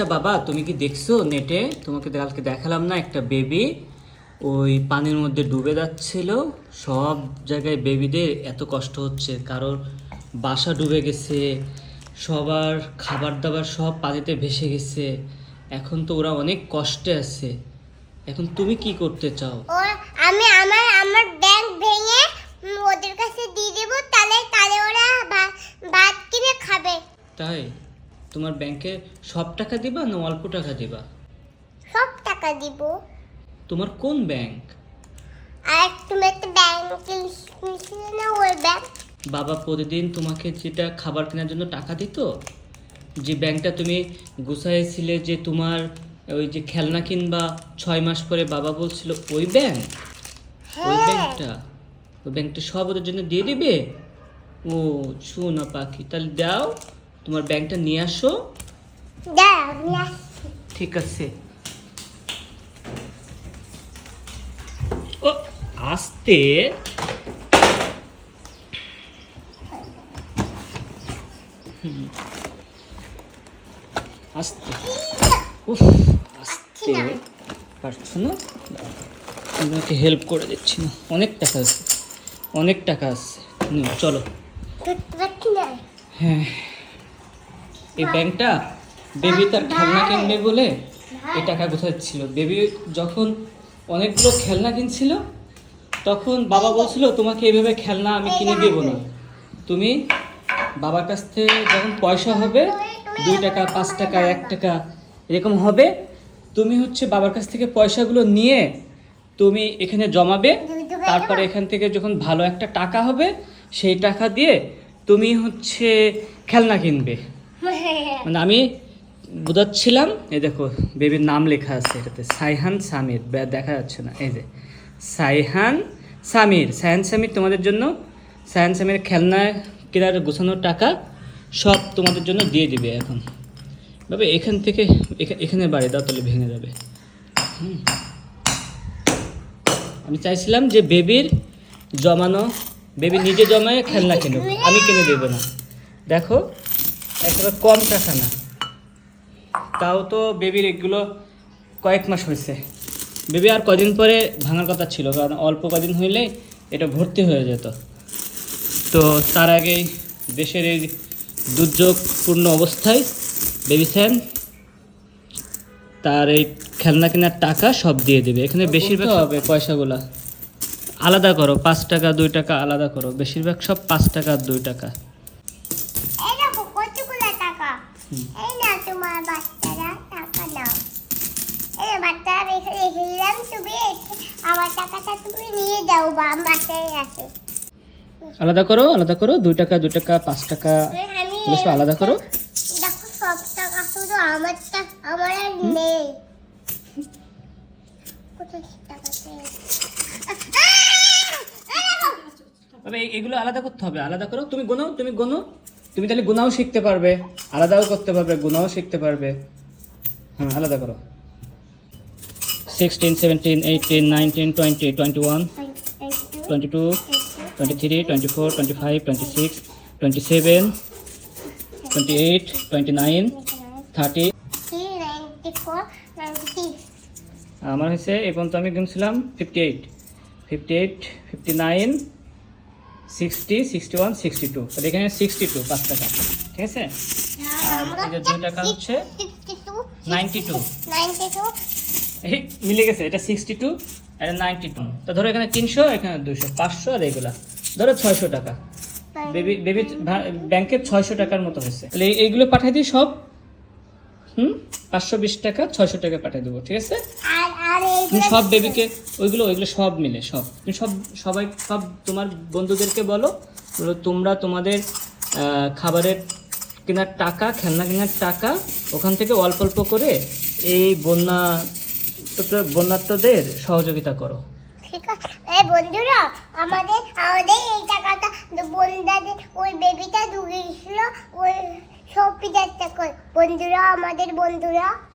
আচ্ছা বাবা তুমি কি দেখছ নেটে? তোমাকে কালকে দেখালাম না একটা বেবি ওই পানির মধ্যে ডুবে যাচ্ছিল। সব জায়গায় বেবিদের এত কষ্ট হচ্ছে। কারোর বাসা ডুবে গেছে সবার খাবার দাবার সব পানিতে ভেসে গেছে। এখন তো ওরা অনেক কষ্টে আছে। এখন তুমি কি করতে চাও? আমি আমার আমার ব্যাংক ভেঙে ওদের কাছে দিয়ে দেবো তাহলে তাহলে ওরা ভাত কিনে খাবে। তাই? তোমার ব্যাংকে সব টাকা দিবা না অল্প টাকা দিবা? সব টাকা দিব। তোমার কোন ব্যাংক আর তুমি একটা ব্যাংক না ওই ব্যাংক বাবা প্রতিদিন তোমাকে যেটা খাবার কেনার জন্য টাকা দিত যে ব্যাংকটা তুমি গুছাইছিলে যে তোমার ওই যে খেলনা কিনবা ছয় মাস পরে বাবা বলছিল ওই ব্যাংক ওই ব্যাংকটা ওই ব্যাংকটা সব ওদের জন্য দিয়ে দিবে? ও শোনা পাখি তাহলে দাও। তোমার ব্যাংকটা নিয়ে আসো। ঠিক আছে। ও আসতে। আস্তে। উফ আস্তে। পারছ না? আপনাকে হেল্প করে দিচ্ছি না। অনেক টাকা আছে। অনেক টাকা আছে। চলো। হ্যাঁ। এই ব্যাংকটা বেবি তার খেলনা কিনবে বলে এই টাকা গোছাচ্ছিল বেবি যখন অনেকগুলো খেলনা কিনছিল, তখন বাবা বলছিল, তোমাকে এইভাবে খেলনা আমি কিনে দেব না। তুমি বাবার কাছ থেকে যখন পয়সা হবে, দুই টাকা, পাঁচ টাকা, এক টাকা, এরকম হবে, তুমি হচ্ছে বাবার কাছ থেকে পয়সাগুলো নিয়ে তুমি এখানে জমাবে। তারপরে এখান থেকে যখন ভালো একটা টাকা হবে, সেই টাকা দিয়ে তুমি হচ্ছে খেলনা কিনবে। মানে আমি বোঝাচ্ছিলাম, এই দেখো, বেবির নাম লেখা আছে এটাতে, সাইহান সামির দেখা যাচ্ছে না, এই যে, সাইহান সামির সাইহান সামির তোমাদের জন্য, সাইহান সামির খেলনা কেনার গোছানোর টাকা সব তোমাদের জন্য দিয়ে দিবে এখন। বাবা, এখান থেকে, এখা- এখানে বাড়ি দাও তাহলে ভেঙে যাবে। হুম। আমি চাইছিলাম যে বেবির জমানো, বেবি নিজে জমায় খেলনা কিনুক, আমি কিনে দেবো না। দেখো একেবারে কম টাকা না। তাও তো বেবির এগুলো কয়েক মাস হয়েছে। বেবি আর কদিন পরে ভাঙার কথা ছিল কারণ অল্প কদিন হইলে এটা ভর্তি হয়ে যেত। তো তার আগেই দেশের এই দুর্যোগপূর্ণ অবস্থায় বেবি স্যান তার এই খেলনা কেনার টাকা সব দিয়ে দেবে। এখানে বেশিরভাগ হবে পয়সাগুলা। আলাদা করো পাঁচ টাকা দুই টাকা আলাদা করো। বেশিরভাগ সব পাঁচ টাকা দুই টাকা এই দেখো কতগুলো টাকা হুম। এই না তোমার বাচ্চারা টাকা নাও এই বাচ্চারা রেখে রেখে দিলাম তুমি আমার টাকাটা তুমি নিয়ে যাও বা আছে আলাদা করো আলাদা করো দুই টাকা দুই টাকা পাঁচ টাকা। আলাদা করো। দেখো সব টাকা শুধু আমার নেই। এগুলো আলাদা করতে হবে আলাদা করো। তুমি গোনাও তুমি গোনো। তুমি তাহলে গুনাও শিখতে পারবে, আলাদাও করতে পারবে গুনাও শিখতে পারবে। হ্যাঁ আলাদা করো। Sixteen seventeen eighteen nineteen twenty twenty one twenty two twenty three twenty four twenty five twenty six twenty seven twenty eight twenty nine thirty আমার হয়েছে, এই পর্যন্ত আমি গুনছিলাম fifty eight fifty eight fifty nine sixty sixty one sixty two. তাহলে এখানে sixty two পাঁচ টাকা। ঠিক আছে? আর এই যে দুই টাকা হচ্ছে নাইনটি টু। এই মিলে গেছে এটা সিক্সটি টু এটা নাইনটি টু। তো ধরো এখানে তিনশো এখানে দুশো পাঁচশো আর এগুলা। ধরো ছয়শো টাকা। বেবি বেবি ব্যাংকে ছয়শো টাকার মতো হয়েছে। তাহলে এইগুলো পাঠিয়ে দিই সব। হুম? পাঁচশো বিশ টাকা ছয়শো টাকা পাঠিয়ে দেবো ঠিক আছে? তুমি সব বেবিকে ওইগুলো ওইগুলো সব মিলে সব। তুমি সব সবাই সব তোমার বন্ধুদেরকে বলো বলো তোমরা তোমাদের খাবারের কেনার টাকা খেলনা কেনার টাকা ওখান থেকে অল্প অল্প করে এই বন্যা বন্যাত্মদের সহযোগিতা করো। ঠিক আছে। এই বন্ধুরা আমাদের আমাদের এই টাকাটা বন্ধাদের ওই বেবিটা ঢুকে গেছিল ওই সব কর। বন্ধুরা আমাদের বন্ধুরা।